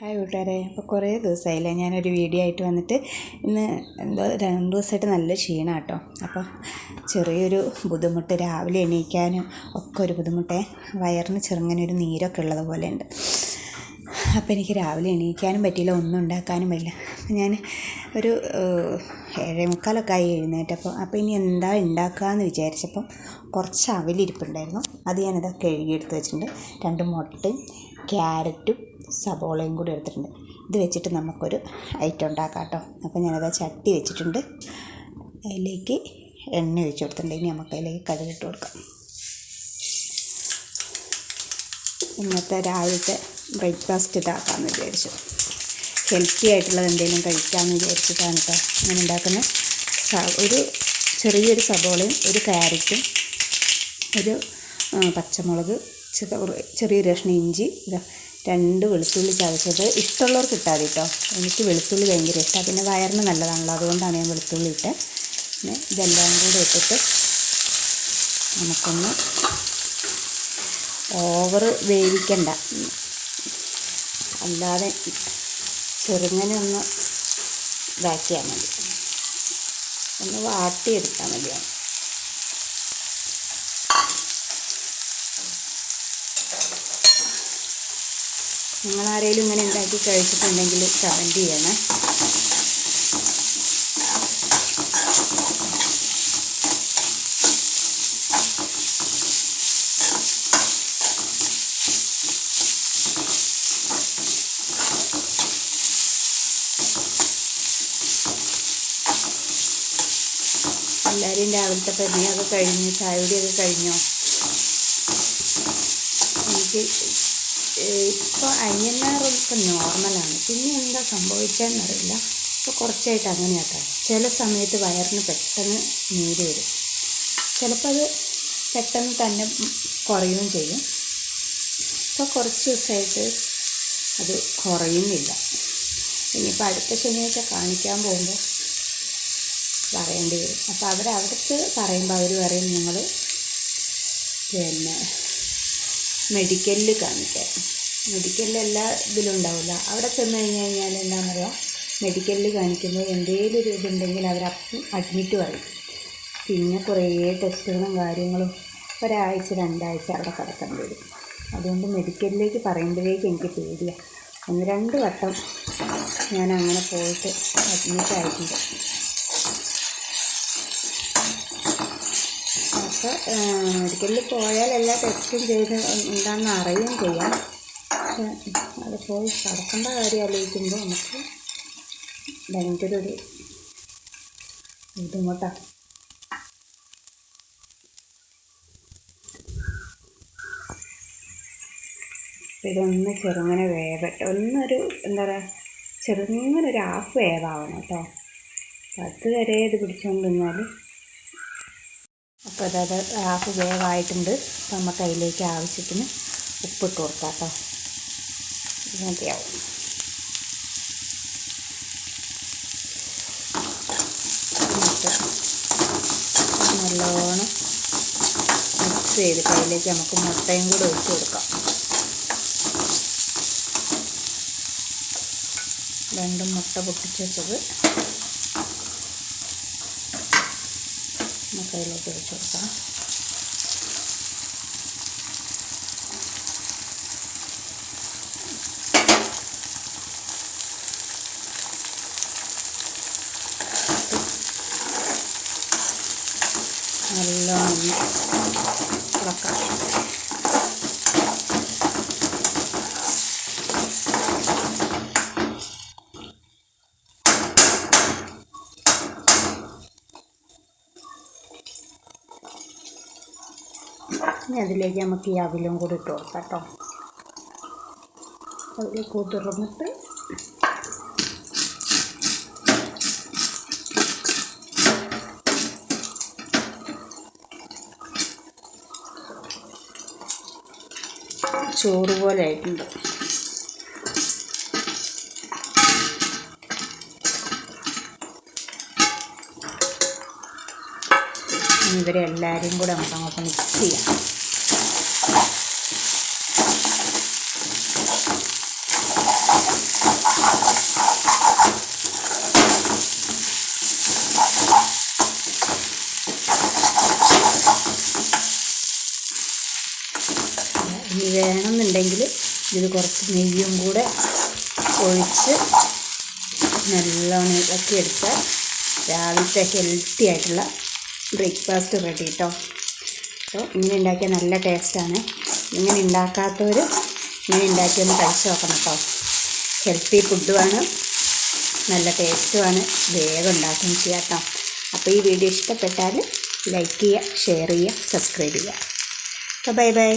Hi കൂട്ടുകാരെ. ഇപ്പോൾ കുറേ ദിവസമായില്ലേ ഞാനൊരു വീഡിയോ ആയിട്ട് വന്നിട്ട് ഇന്ന് എന്തോ രണ്ട് ദിവസമായിട്ട് നല്ല ക്ഷീണം കേട്ടോ അപ്പോൾ ചെറിയൊരു ബുദ്ധിമുട്ട് രാവിലെ എണീക്കാനും ഒക്കെ ഒരു ബുദ്ധിമുട്ടേ. വയറിന് ചെറുങ്ങനെ ഒരു നീരൊക്കെ ഉള്ളത് പോലെ ഉണ്ട് അപ്പോൾ എനിക്ക് രാവിലെ എണീക്കാനും പറ്റിയില്ല ഒന്നും ഉണ്ടാക്കാനും പറ്റില്ല ഞാൻ ഒരു ഏഴേ മുക്കാലൊക്കെ ആയി എഴുന്നേറ്റപ്പോൾ അപ്പോൾ ഇനി എന്താ ഉണ്ടാക്കുകയെന്ന് വിചാരിച്ചപ്പം കുറച്ച് അവലിരിപ്പുണ്ടായിരുന്നു. അത് ഞാനിതൊക്കെ കഴുകിയെടുത്ത് വെച്ചിട്ടുണ്ട്. രണ്ട് മുട്ടയും ക്യാരറ്റും സബോളയും കൂടി എടുത്തിട്ടുണ്ട്. ഇത് വെച്ചിട്ട് നമുക്കൊരു ഐറ്റം ഉണ്ടാക്കാം കേട്ടോ. അപ്പോൾ ഞാനത് ചട്ടി വെച്ചിട്ടുണ്ട്. അതിലേക്ക് എണ്ണ ഒഴിച്ചു കൊടുത്തിട്ടുണ്ട്. ഇനി നമുക്ക് അതിലേക്ക് കടുക് കൊടുക്കാം. ഇന്നത്തെ രാവിലത്തെ ബ്രേക്ക്ഫാസ്റ്റ് ഇതാക്കാമെന്ന് വിചാരിച്ചു. ഹെൽത്തി ആയിട്ടുള്ളത് എന്തെങ്കിലും കഴിക്കാമെന്ന് വിചാരിച്ചിട്ടാണ് കേട്ടോ ഞാൻ ഉണ്ടാക്കുന്ന ഒരു ചെറിയൊരു സബോളയും ഒരു ക്യാരറ്റും ഒരു പച്ചമുളക് ചെറിയ കഷ്ണം ഇഞ്ചി രണ്ട് വെളുത്തുള്ളി ചതച്ചത് ഇഷ്ടമുള്ളവർക്ക് ഇട്ടാൽ കേട്ടോ എനിക്ക് വെളുത്തുള്ളി ഭയങ്കര ഇഷ്ടമാണ് പിന്നെ വയറിന് നല്ലതാണല്ലോ. അതുകൊണ്ടാണ് ഞാൻ വെളുത്തുള്ളി ഇട്ട്. പിന്നെ ഇതെല്ലാം കൂടെ ഇട്ടിട്ട് നമുക്കൊന്ന് ഓവർ വേവിക്കണ്ട. അല്ലാതെ ചെറുങ്ങനെ ഒന്ന് ഇതാക്കിയാൽ മതി. ഒന്ന് വാട്ടിയെടുത്താൽ മതിയാണ് നിങ്ങൾ ആരെങ്കിലും ഇങ്ങനെ ഉണ്ടാക്കി കഴിച്ചിട്ടുണ്ടെങ്കിൽ കമന്റ് ചെയ്യണേ. എല്ലാവരെയും രാവിലത്തെ പരിചയമൊക്കെ കഴിഞ്ഞു ചായയുടെയൊക്കെ കഴിഞ്ഞോ? എനിക്ക് ഇപ്പോൾ അയ്യന്നാറും ഇപ്പം നോർമലാണ് പിന്നെ എന്താ സംഭവിച്ചതെന്നറിയില്ല ഇപ്പോൾ കുറച്ചായിട്ട് അങ്ങനെയാട്ടോ. ചില സമയത്ത് വയറിന് പെട്ടെന്ന് നീര് വരും. ചിലപ്പോൾ അത് പെട്ടെന്ന് തന്നെ കുറയുകയും ചെയ്യും. ഇപ്പോൾ കുറച്ച് ദിവസമായിട്ട് അത് കുറയുന്നില്ല. ഇനിയിപ്പോൾ അടുത്ത ശനിയാഴ്ച കാണിക്കാൻ പോകുമ്പോൾ പറയേണ്ടി വരും. അപ്പോൾ അവർ അവിടുത്തെ പറയുമ്പോൾ അവർ പറയും നിങ്ങൾ പിന്നെ മെഡിക്കലിൽ കാണിക്കാൻ. മെഡിക്കലിൽ എല്ലാ ഇതിലും ഉണ്ടാവില്ല. അവിടെ ചെന്ന് കഴിഞ്ഞ് കഴിഞ്ഞാൽ എന്താണെന്ന് പറയുക മെഡിക്കലിൽ കാണിക്കുമ്പോൾ എന്തേലും ഒരു ഇതുണ്ടെങ്കിൽ അവർ അഡ്മിറ്റ് പറയും. പിന്നെ കുറേ ടെസ്റ്റുകളും കാര്യങ്ങളും ഒരാഴ്ച രണ്ടാഴ്ച അവിടെ കിടക്കേണ്ടി വരും. അതുകൊണ്ട് മെഡിക്കലിലേക്ക് പറയുമ്പോഴേക്ക് എനിക്ക് പേടിയാണ് ഒന്ന് രണ്ട് വട്ടം ഞാൻ അങ്ങനെ പോയിട്ട് അഡ്മിറ്റ് ആയിട്ടുണ്ട്. അപ്പോൾ മെഡിക്കലിൽ പോയാൽ എല്ലാ ടെസ്റ്റും ചെയ്ത് എന്താണെന്ന് അറിയുകയും ചെയ്യാം. പക്ഷെ അത് പോയി കടക്കേണ്ട കാര്യം ആലോചിക്കുമ്പോൾ നമുക്ക് ഭയങ്കര ഒരു ബുദ്ധിമുട്ടാണ് ഇതൊന്ന് ചെറുങ്ങനെ വേവട്ടെ. ഒന്നൊരു എന്താ പറയുക ചെറുങ്ങനെ ഒരു ഹാഫ് വേവാവണം കേട്ടോ. അതുവരെ ഇത് പിടിച്ചുകൊണ്ട് നിന്നാൽ അപ്പോൾ അതായത് ഹാഫ് വേവായിട്ടുണ്ട്. അപ്പോൾ നമുക്ക് അതിലേക്ക് ആവശ്യത്തിന് ഉപ്പിട്ട് കൊടുക്കാം കേട്ടോ. മതിയാവും. നല്ലോണം മിക്സ് ചെയ്തിട്ട് അതിലേക്ക് നമുക്ക് മുട്ടയും കൂടെ ഒഴിച്ച് കൊടുക്കാം. രണ്ടും മുട്ട പൊട്ടിച്ച് വെച്ചത് നമുക്ക് അതിലോട്ട് ഒഴിച്ച് കൊടുക്കാം. നല്ലോണം ഇളക്കാം. അതിലേക്ക് നമുക്ക് ഈ അവിലും കൂടി ഇട്ട് കൊടുക്കാം കേട്ടോ. അതിൽ കൂട്ടിറന്നിട്ട് ചോറ് പോലെ ആയിട്ടുണ്ട് ഇവരെ കൂടെ നമുക്ക് അങ്ങോട്ട് മിക്സ് ചെയ്യാം. ഇനി വേണമെന്നുണ്ടെങ്കിൽ ഇതിൽ കുറച്ച് നെയ്യും കൂടെ ഒഴിച്ച് നല്ലോണം ഇളക്കിയെടുത്താൽ രാവിലത്തെ ഹെൽത്തി ആയിട്ടുള്ള ബ്രേക്ക്ഫാസ്റ്റ് റെഡി കേട്ടോ അപ്പോൾ ഇങ്ങനെ ഉണ്ടാക്കിയാൽ നല്ല ടേസ്റ്റാണ് ഇങ്ങനെ ഉണ്ടാക്കാത്തവർ ഇങ്ങനെ ഉണ്ടാക്കിയൊന്ന് കഴിച്ച് നോക്കണം കേട്ടോ ഹെൽത്തി ഫുഡുമാണ് നല്ല ടേസ്റ്റുമാണ് വേഗം ഉണ്ടാക്കുകയും ചെയ്യാം കേട്ടോ അപ്പോൾ ഈ വീഡിയോ ഇഷ്ടപ്പെട്ടാൽ ലൈക്ക് ചെയ്യുക ഷെയർ ചെയ്യുക സബ്സ്ക്രൈബ് ചെയ്യുക. അപ്പോൾ ബൈ ബൈ